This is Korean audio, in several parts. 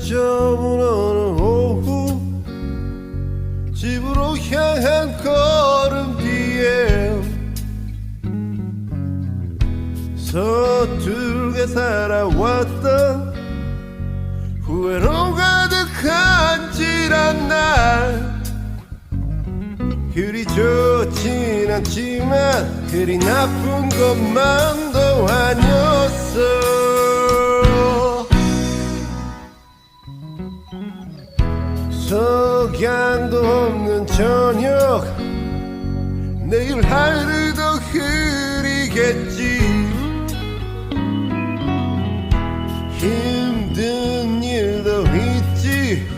저문 어느 오후 집으로 향한 걸음 뒤에 서툴게 살아왔던 후회로 가득한 지난 날. 그리 좋진 않지만 그리 나쁜 것만도 아니었어 석양도 없는 저녁. 내일 하루도 흐리겠지. 힘든 일도 있지.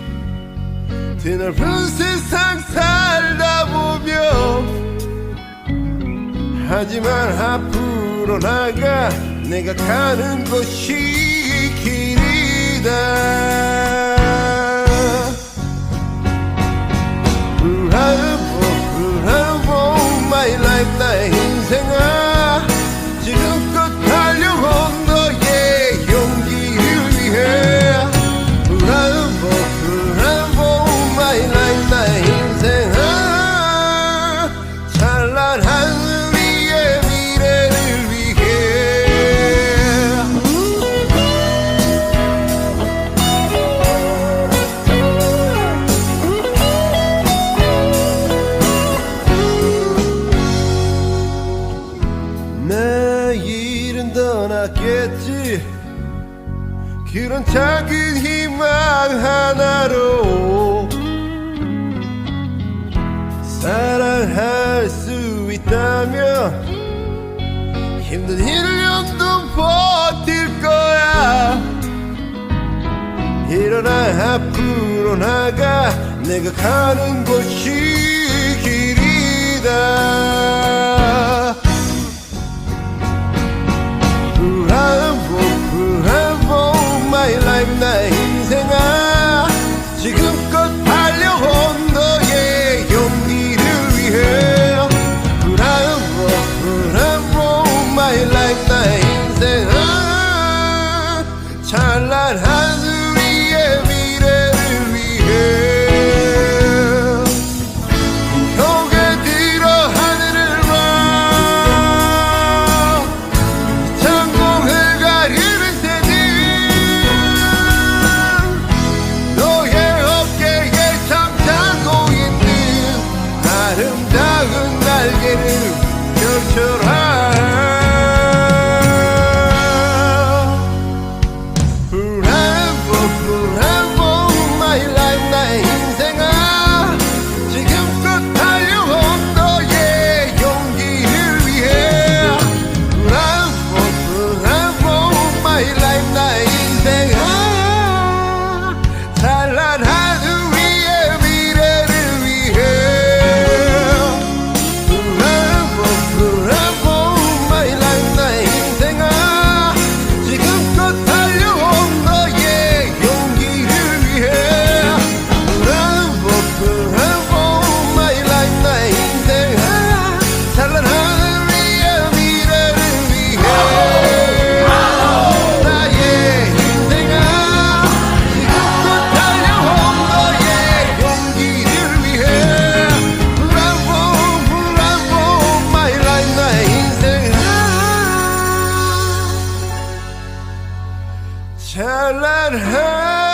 드넓은 세상 살다 보면. 하지만 앞으로 나가 내가 가는 곳이 길이다 그런 작은 희망 하나로 사랑할 수 있다면 힘든 1년도 버틸 거야. 일어나 앞으로 나가. 내가 가는 곳이 길이다 Dağın bel gelir götürer Forever, forever Tell her.